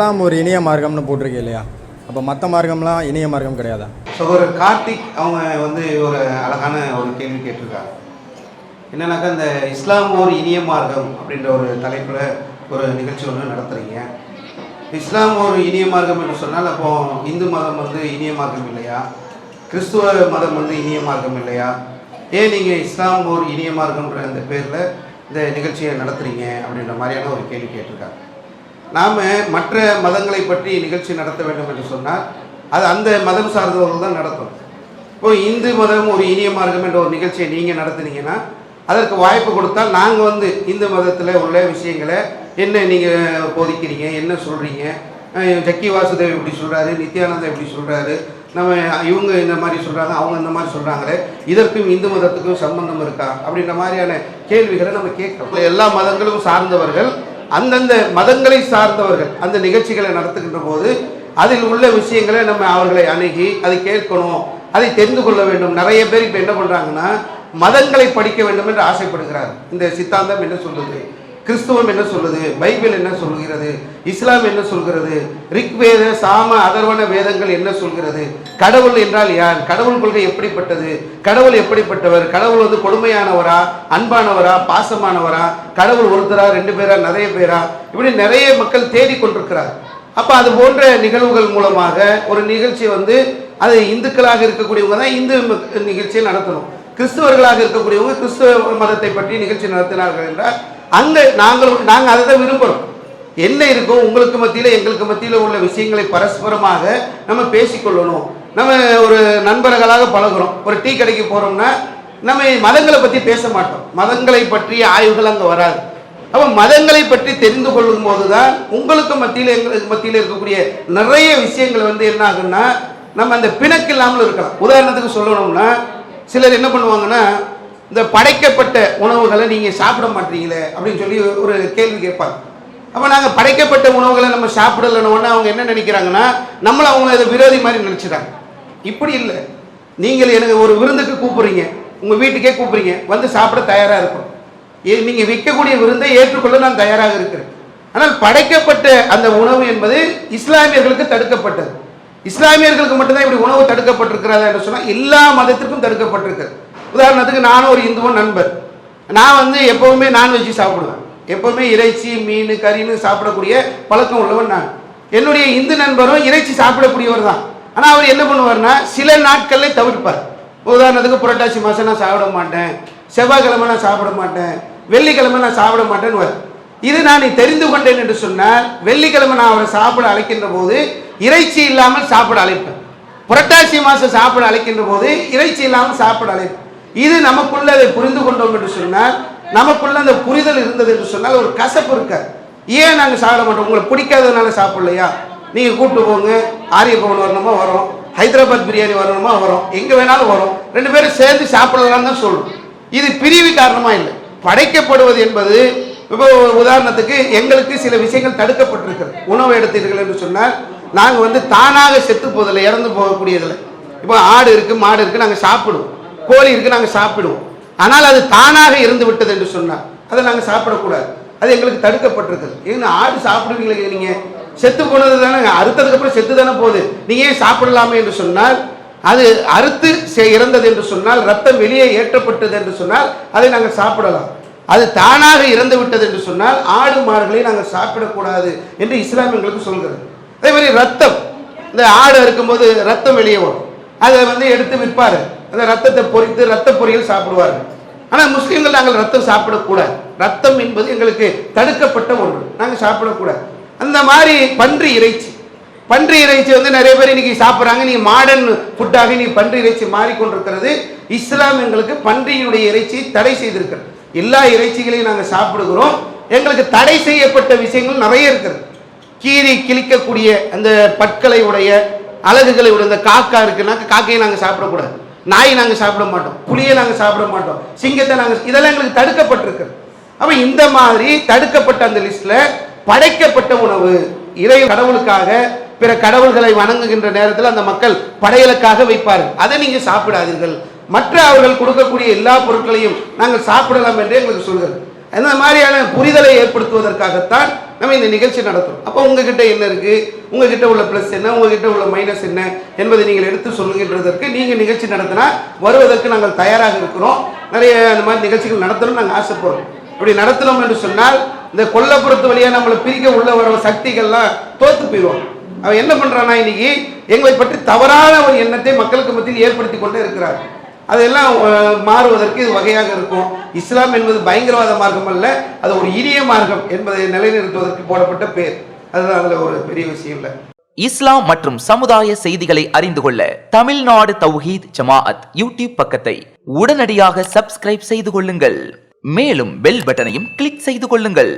இஸ்லாம் ஒரு இணைய மார்க்கம்னு போட்டிருக்கு இல்லையா? அப்போ மற்ற மார்க்கம்லாம் இணைய மார்க்கம் கிடையாதா? சகோதரர் கார்த்திக் அவங்க வந்து ஒரு அழகான ஒரு கேள்வி கேட்டிருக்காங்க. என்னன்னாக்கா இந்த இஸ்லாம் ஒரு இனிய மார்க்கம் அப்படின்ற ஒரு தலைப்பில் ஒரு நிகழ்ச்சி ஒன்று நடத்துகிறீங்க இஸ்லாம் ஒரு இனிய மார்க்கம் என்று சொன்னால் அப்போ இந்து மதம் வந்து இனிய மார்க்கம் இல்லையா? கிறிஸ்துவ மதம் வந்து இனிய மார்க்கம் இல்லையா? ஏன் நீங்கள் இஸ்லாம் ஒரு இனிய மார்க்கம்ன்ற அந்த பேரில் இந்த நிகழ்ச்சியை நடத்துகிறீங்க அப்படின்ற மாதிரியான ஒரு கேள்வி கேட்டிருக்காங்க. நாம் மற்ற மதங்களை பற்றி நிகழ்ச்சி நடத்த வேண்டும் என்று சொன்னால் அது அந்த மதம் சார்ந்தவர்கள் தான் நடத்தும் இப்போ இந்து மதம் ஒரு இனிய மார்க்கம் என்ற ஒரு நிகழ்ச்சியை நீங்கள் நடத்துனீங்கன்னா அதற்கு வாய்ப்பு கொடுத்தால் நாங்கள் வந்து இந்து மதத்தில் உள்ள விஷயங்களை என்ன நீங்கள் போதிக்கிறீங்க என்ன சொல்கிறீங்க ஜக்கி வாசுதேவ் இப்படி சொல்கிறாரு நித்யானந்தா இப்படி சொல்கிறாரு நம்ம இவங்க இந்த மாதிரி சொல்கிறாங்க அவங்க இந்த மாதிரி சொல்கிறாங்களே இதற்கும் இந்து மதத்துக்கும் சம்பந்தம் இருக்கா? அப்படின்ற மாதிரியான கேள்விகளை நம்ம கேட்குறோம் எல்லா மதங்களும் சார்ந்தவர்கள் அந்தந்த மதங்களை சார்ந்தவர்கள் அந்த நிகழ்ச்சிகளை நடத்துகின்ற போது அதில் உள்ள விஷயங்களை நம்ம அவர்களை அணுகி அதை கேட்கணும் அதை தெரிந்து கொள்ள வேண்டும். நிறைய பேர் இப்போ என்ன பண்ணுறாங்கன்னா மதங்களை படிக்க வேண்டும் என்று ஆசைப்படுகிறார் இந்த சித்தாந்தம் என்ன சொல்லுது? கிறிஸ்துவம் என்ன சொல்லுது? பைபிள் என்ன சொல்கிறது? இஸ்லாம் என்ன சொல்கிறது? ரிக்வேத சாம அதர்வன வேதங்கள் என்ன சொல்கிறது? கடவுள் என்றால் யார்? கடவுள் கொள்கை எப்படிப்பட்டது? கடவுள் எப்படிப்பட்டவர்? கடவுள் வந்து கொடுமையானவரா? அன்பானவரா? பாசமானவரா? கடவுள் ஒருத்தரா? ரெண்டு பேரா? நிறைய பேரா? இப்படி நிறைய மக்கள் தேடிக்கொண்டிருக்கிறார் அப்போ அது போன்ற நிகழ்வுகள் மூலமாக ஒரு நிகழ்ச்சி வந்து அது இந்துக்களாக இருக்கக்கூடியவங்க தான் இந்து நிகழ்ச்சியை நடத்தணும். கிறிஸ்துவர்களாக இருக்கக்கூடியவங்க கிறிஸ்துவ மதத்தை பற்றி நிகழ்ச்சி நடத்தினார்கள் என்றால் அங்கே நாங்கள் நாங்கள் அதை தான் விரும்புகிறோம் என்ன இருக்கோ உங்களுக்கு மத்தியில் எங்களுக்கு மத்தியில் உள்ள விஷயங்களை பரஸ்பரமாக நம்ம பேசிக்கொள்ளணும் நம்ம ஒரு நண்பர்களாக பழகுறோம். ஒரு டீ கடைக்கு போகிறோம்னா நம்ம மதங்களை பற்றி பேச மாட்டோம். மதங்களை பற்றிய ஆய்வுகள் அங்கே வராது. அப்போ மதங்களை பற்றி தெரிந்து கொள்ளும் போது தான் உங்களுக்கு மத்தியில் எங்களுக்கு மத்தியில் இருக்கக்கூடிய நிறைய விஷயங்கள் வந்து என்ன ஆகுன்னா நம்ம அந்த பிணக்கு இல்லாமல் இருக்கலாம். உதாரணத்துக்கு சொல்லணும்னா சிலர் என்ன பண்ணுவாங்கன்னா இந்த படைக்கப்பட்ட உணவுகளை நீங்கள் சாப்பிட மாட்டீங்களே அப்படின்னு சொல்லி ஒரு கேள்வி கேட்பாங்க. அப்போ நாங்கள் படைக்கப்பட்ட உணவுகளை நம்ம சாப்பிடலன்னு அவங்க என்ன நினைக்கிறாங்கன்னா நம்மளை அவங்க இதை விரோதி மாதிரி நினச்சிட்டாங்க இப்படி இல்லை. நீங்கள் எனக்கு ஒரு விருந்துக்கு கூப்பிடுறீங்க. உங்கள் வீட்டுக்கே கூப்பிடுறீங்க. வந்து சாப்பிட தயாராக இருக்கும் ஏ- விற்கக்கூடிய விருந்தை ஏற்றுக்கொள்ள நான் தயாராக இருக்கிறேன். ஆனால் படைக்கப்பட்ட அந்த உணவு என்பது இஸ்லாமியர்களுக்கு தடுக்கப்பட்டது. இஸ்லாமியர்களுக்கு மட்டும்தான் இப்படி உணவு தடுக்கப்பட்டிருக்கிறதா என்று சொன்னால் எல்லா மதத்திற்கும் தடுக்கப்பட்டிருக்கிறது. உதாரணத்துக்கு நானும் ஒரு இந்துவன் நண்பர். நான் வந்து எப்பவுமே நான்வெஜ் சாப்பிடுவேன். எப்போவுமே இறைச்சி மீன் கறின்னு சாப்பிடக்கூடிய பழக்கம் உள்ளவன் நான். என்னுடைய இந்து நண்பரும் இறைச்சி சாப்பிடக்கூடியவர் தான். ஆனால் அவர் என்ன பண்ணுவார்னா சில நாட்களில் தவிர்ப்பார். உதாரணத்துக்கு புரட்டாசி மாதம் நான் சாப்பிட மாட்டேன். செவ்வாய்க்கிழமை நான் சாப்பிட மாட்டேன். வெள்ளிக்கிழமை நான் சாப்பிட மாட்டேன்னு இது நான் நீ தெரிந்து கொண்டேன் என்று சொன்னால் வெள்ளிக்கிழமை நான் அவரை சாப்பிட அழைக்கின்ற போது இறைச்சி இல்லாமல் சாப்பிட அழைப்பேன். புரட்டாசி மாதம் சாப்பிட அழைக்கின்ற போது இறைச்சி இல்லாமல் சாப்பிட அழைப்பேன். இது நமக்குள்ள அதை புரிந்து கொண்டோம் என்று சொன்னால் நமக்குள்ள அந்த புரிதல் இருந்தது என்று சொன்னால் ஒரு கசப்பு இருக்காது ஏன் நாங்கள் சாப்பிட மாட்டோம்? உங்களை பிடிக்காததுனால சாப்பிடலையா? நீங்கள் கூப்பிட்டு போங்க. ஆரியபவன் வரணுமா? வரும். ஹைதராபாத் பிரியாணி வரணுமா? வரும். எங்கே வேணாலும் வரும். ரெண்டு பேரும் சேர்ந்து சாப்பிடலாம் தான் சொல்லும் இது பிரிவு காரணமாக இல்லை. படைக்கப்படுவது என்பது இப்போ உதாரணத்துக்கு எங்களுக்கு சில விஷயங்கள் தடுக்கப்பட்டிருக்கிறது. உணவு எடுத்தீர்கள் என்று சொன்னால் நாங்கள் வந்து தானாக செத்து போதில்லை இறந்து போகக்கூடியதில்லை. இப்போ ஆடு இருக்குது மாடு இருக்குது நாங்கள் சாப்பிடுவோம். கோழி இருக்குது நாங்கள் சாப்பிடுவோம். ஆனால் அது தானாக இருந்து விட்டது என்று சொன்னால் அதை நாங்கள் சாப்பிடக்கூடாது. அது எங்களுக்கு தடுக்கப்பட்டிருக்குது ஏன்னா ஆடு சாப்பிடுவீங்களே நீங்கள் செத்து போனது தானே அறுத்ததுக்கப்புறம் செத்து தானே போகுது. நீங்கள் ஏன் சாப்பிடலாமே என்று சொன்னால் அது அறுத்து இறந்தது என்று சொன்னால் ரத்தம் வெளியே ஏற்றப்பட்டது என்று சொன்னால் அதை நாங்கள் சாப்பிடலாம். அது தானாக இறந்து விட்டது என்று சொன்னால் ஆடு மாடுகளை நாங்கள் சாப்பிடக்கூடாது என்று இஸ்லாம் எங்களுக்கு சொல்கிறது. அதே மாதிரி ரத்தம். இந்த ஆடு இருக்கும்போது ரத்தம் வெளியே வரும். அதை வந்து எடுத்து விற்பாரு. அந்த ரத்தத்தை பொரித்து ரத்த பொரியல் சாப்பிடுவார்கள். ஆனால் முஸ்லீம்கள் நாங்கள் ரத்தம் சாப்பிடக்கூடாது. ரத்தம் என்பது எங்களுக்கு தடுக்கப்பட்ட ஒன்று. நாங்கள் சாப்பிடக்கூடாது. அந்த மாதிரி பன்றி இறைச்சி. பன்றி இறைச்சி வந்து நிறைய பேர் இன்னைக்கு சாப்பிட்றாங்க. நீ மாடர்ன் ஃபுட்டாக நீ பன்றி இறைச்சி மாறிக்கொண்டிருக்கிறது. இஸ்லாம் எங்களுக்கு பன்றியினுடைய இறைச்சி தடை செய்திருக்கிறது. எல்லா இறைச்சிகளையும் நாங்கள் சாப்பிடுகிறோம். எங்களுக்கு தடை செய்யப்பட்ட விஷயங்கள் நிறைய இருக்கிறது. கீறி கிழிக்கக்கூடிய அந்த பற்களை உடைய அழகுகளை உடைய இந்த காக்கா இருக்குன்னா காக்கையை நாங்கள் சாப்பிடக்கூடாது. நாய் நாங்கள் சாப்பிட மாட்டோம். புளியை நாங்கள் சாப்பிட மாட்டோம். சிங்கத்தை நாங்கள் இதெல்லாம் எங்களுக்கு தடுக்கப்பட்டிருக்கிறது அப்போ இந்த மாதிரி தடுக்கப்பட்ட அந்த லிஸ்ட்டில் படைக்கப்பட்ட உணவு. இறை கடவுளுக்காக பிற கடவுள்களை வணங்குகின்ற நேரத்தில் அந்த மக்கள் படையலுக்காக வைப்பார்கள் அதை நீங்கள் சாப்பிடாதீர்கள். மற்ற அவர்கள் கொடுக்கக்கூடிய எல்லா பொருட்களையும் நாங்கள் சாப்பிடலாம் என்று எங்களுக்கு சொல்கிறது அந்த மாதிரியான புரிதலை ஏற்படுத்துவதற்காகத்தான் நம்ம இந்த நிகழ்ச்சி நடத்துறோம். அப்போ உங்ககிட்ட என்ன இருக்குது உங்ககிட்ட உள்ள ப்ளஸ் என்ன உங்ககிட்ட உள்ள மைனஸ் என்ன என்பதை நீங்கள் எடுத்து சொல்லுங்கன்றதற்கு நீங்கள் நிகழ்ச்சி நடத்தினா வருவதற்கு நாங்கள் தயாராக இருக்கிறோம். நிறைய அந்த மாதிரி நிகழ்ச்சிகள் நடத்தணும் நாங்கள் ஆசைப்படுறோம். இப்படி நடத்தினோம் என்று சொன்னால் இந்த கொல்லப்புறத்து வழியாக நம்மளை பிரிக்க உள்ள வர சக்திகள்லாம் தோத்து போயிடுவோம் அவன் என்ன பண்ணுறான்னா இன்னைக்கு எங்களை பற்றி தவறான ஒரு எண்ணத்தை மக்களுக்கு மத்தியில் ஏற்படுத்தி கொண்டே இருக்கிறார். அதெல்லாம் மாறுவதற்கு இது வகையாக இருக்கும். இஸ்லாம் என்பது பயங்கரவாத மார்க்கம் அல்ல அது ஒரு இனிய மார்க்கம் என்பதை நிலைநிறுத்துவதற்கு போடப்பட்ட பேர். அதுதான் அதில் ஒரு பெரிய விஷயம் இல்லை. இஸ்லாம் மற்றும் சமுதாய செய்திகளை அறிந்து கொள்ள தமிழ்நாடு தௌஹீத் ஜமாஅத் யூடியூப் பக்கத்தை உடனடியாக சப்ஸ்கிரைப் செய்து கொள்ளுங்கள். மேலும் பெல் பட்டனையும் கிளிக் செய்து கொள்ளுங்கள்.